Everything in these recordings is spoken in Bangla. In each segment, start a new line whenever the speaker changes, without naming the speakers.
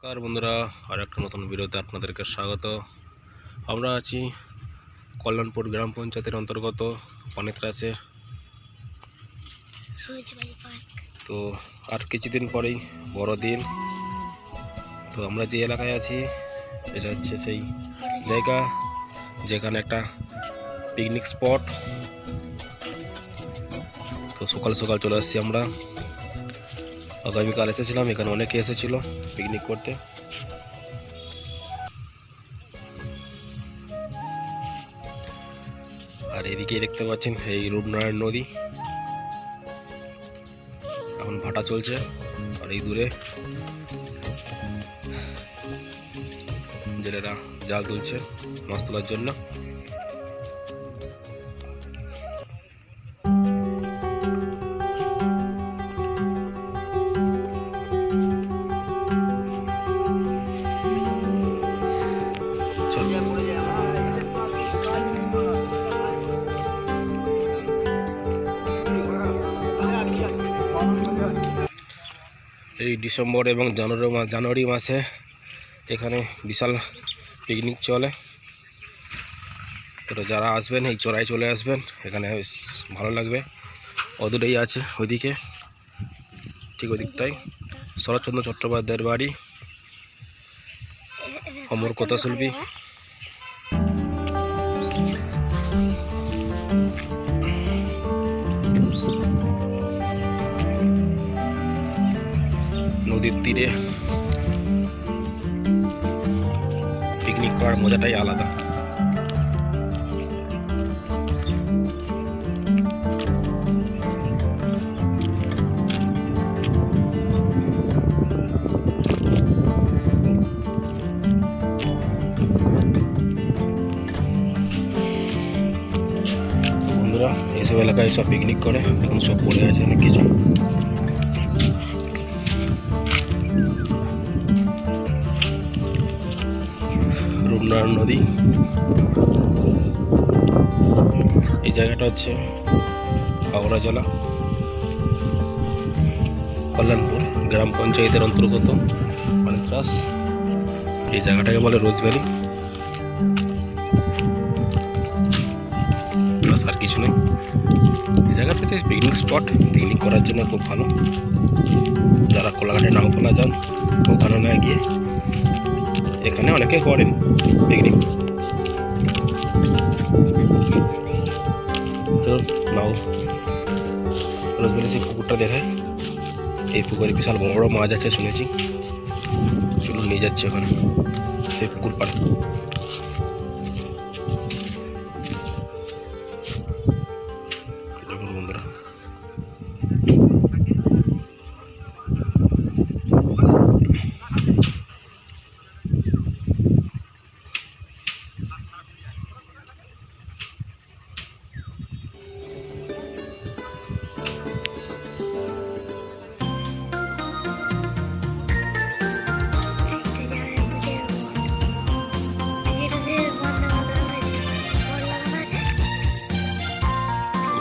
নমস্কার বন্ধুরা আর একটা নতুন ভিডিওতে আপনাদেরকে স্বাগত। আমরা আছি কল্যাণপুর গ্রাম পঞ্চায়েতের অন্তর্গত
সবুজবাড়ি
তো আর কিছুদিন পরেই বড়দিন। তো আমরা যে এলাকায় আছি এটা হচ্ছে সেই জায়গা যেখানে একটা পিকনিক স্পট তো সকাল সকাল চলে আসছি আমরা। আগামীকাল এসেছিলাম, এখানে অনেকে এসেছিল পিকনিক করতে। আর এদিকে দেখতে পাচ্ছেন সেই রূপনারায়ণ নদী। এখন ভাটা চলছে আর এই দূরে। জেলেরা জাল তুলছে, মাছ তোলার জন্য। এই ডিসেম্বর এবং জানুয়ারি মাস জানুয়ারি মাসে এখানে বিশাল পিকনিক চলে। তো যারা আসবেন, এই চড়াই চলে আসবেন, এখানে ভালো লাগবে। অদূরেই আছে ওইদিকে, ঠিক ওই দিকটাই শরৎচন্দ্র চট্টোপাধ্যায়ের বাড়ি অমর কথা শিল্পী নদীর তীরে পিকনিক করার মজাটাই আলাদা। বন্ধুরা এইসব এলাকায় সব পিকনিক করে, এখন সব পড়ে আছে অনেক কিছু। রূপনারায়ণ নদী। এই জায়গাটা হচ্ছে হাওড়া জেলা। কল্যাণপুর গ্রাম পঞ্চায়েতের অন্তর্গত পানিত্রাস এই জায়গাটাকে বলে রোজভ্যালি প্লাস আর কিছু নেই। এই জায়গাটা হচ্ছে পিকনিক স্পট পিকনিক করার জন্য খুব ভালো। যারা কোলাঘাটে নাও খোলা যান, ওখানে না গিয়ে এখানে অনেকে করেন পিকনিক তো নাও রোজবেলি সেই পুকুরটা দেখায় এই পুকুরে বিশাল বড় বড় মাছ আছে, শুনেছি। চলুন নিয়ে যাচ্ছে ওখানে, সেই পুকুর পাড়ে।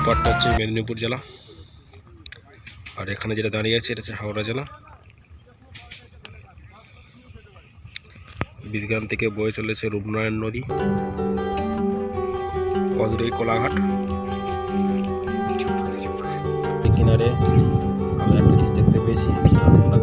পাটটা হচ্ছে মেদিনীপুর জেলা। আর এখানে যেটা দাঁড়িয়ে আছে, এটা হচ্ছে হাওড়া জেলা। বীজগ্রাম থেকে বয়ে চলেছে রূপনারায়ণ নদী। অদূরেই কোলাঘাট। কিনারে আমরা একটা জিনিস দেখতে পেয়েছি আপনারা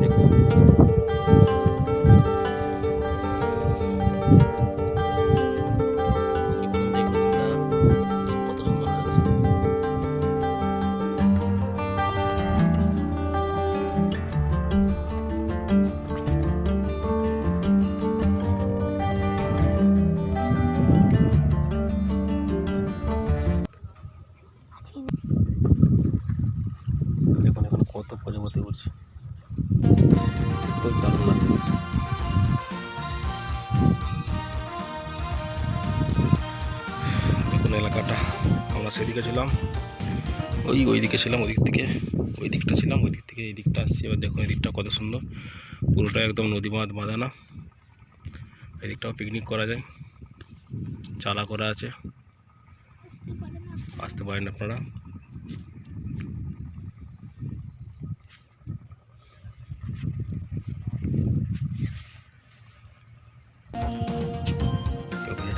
সুন্দর এলাকাটা। আমরা সেদিকে ছিলাম। ওই ওই দিকে ছিলাম ওই দিক থেকে। ওই দিকটা ছিলাম ওই দিক থেকে এই দিকটা আসছি। এবার দেখুন এই দিকটা কত সুন্দর। পুরোটা একদম নদী বাঁধ বাঁধানা। এই দিকটাও পিকনিক করা যায়। চালা করা আছে। আসতে পারেন আপনারা।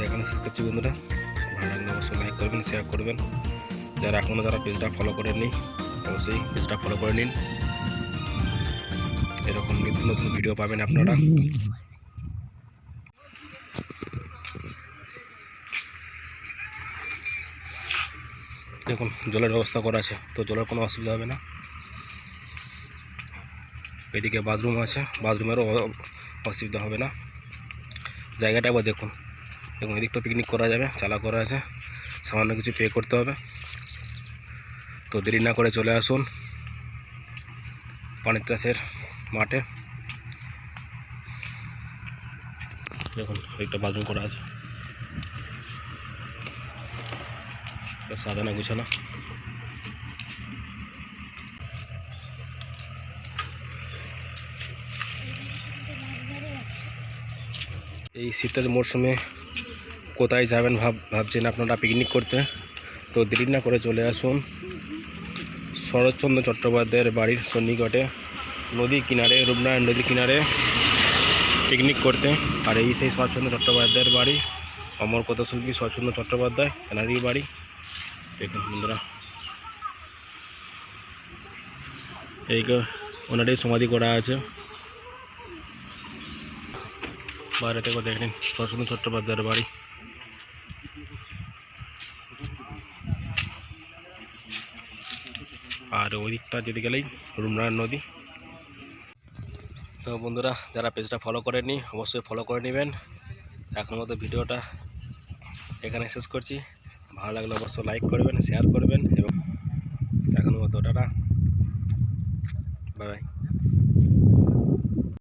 এখানে শেষ করছি বন্ধুরা। ভালো অবশ্যই লাইক করবেন শেয়ার করবেন। যারা এখনও যারা পেজটা ফলো করেননি, অবশ্যই পেজটা ফলো করে নিন। এরকম নিত্য নতুন ভিডিও পাবেন আপনারা। দেখুন, জলের ব্যবস্থা করা আছে, তো জলের কোনো অসুবিধা হবে না। এদিকে বাথরুম আছে, বাথরুমেরও অসুবিধা হবে না। জায়গাটা একবার দেখুন। দেখুন এদিকটা পিকনিক করা যাবে, চালা করা আছে, সামান্য কিছু পে করতে হবে। তো দেরি না করে চলে আসুন পানিত্রাসের মাঠে। দেখুন, একটা বাথরুম করা আছে। সাজানো গুছানো। এই শীতের মরশুমে কোথায় যাবেন ভাব ভাবছেন আপনারা পিকনিক করতে? তো দেরি না করে চলে আসুন। শরৎচন্দ্র চট্টোপাধ্যায়ের বাড়ির সন্নিকটে, নদীর কিনারে, রূপনারায়ণ নদীর কিনারে পিকনিক করতে। আর এই সেই শরৎচন্দ্র চট্টোপাধ্যায়ের বাড়ি, অমর কথাশিল্পী শরৎচন্দ্র চট্টোপাধ্যায়, তেনারই বাড়ি। দেখুন বন্ধুরা। এই ওনারই সমাধি করা আছে। বাইরে থেকে দেখেন শরৎচন্দ্র চট্টোপাধ্যায়ের বাড়ি। আর ওই দিকটা যেতে গেলেই রুমনারায়ণ নদী। তো বন্ধুরা, যারা পেজটা ফলো করেনি অবশ্যই ফলো করে নেবেন। এখন মতো ভিডিওটা এখানে শেষ করছি। ভালো লাগলে অবশ্যই লাইক করবেন শেয়ার করবেন, এবং এখন মতো টাটা। Bye bye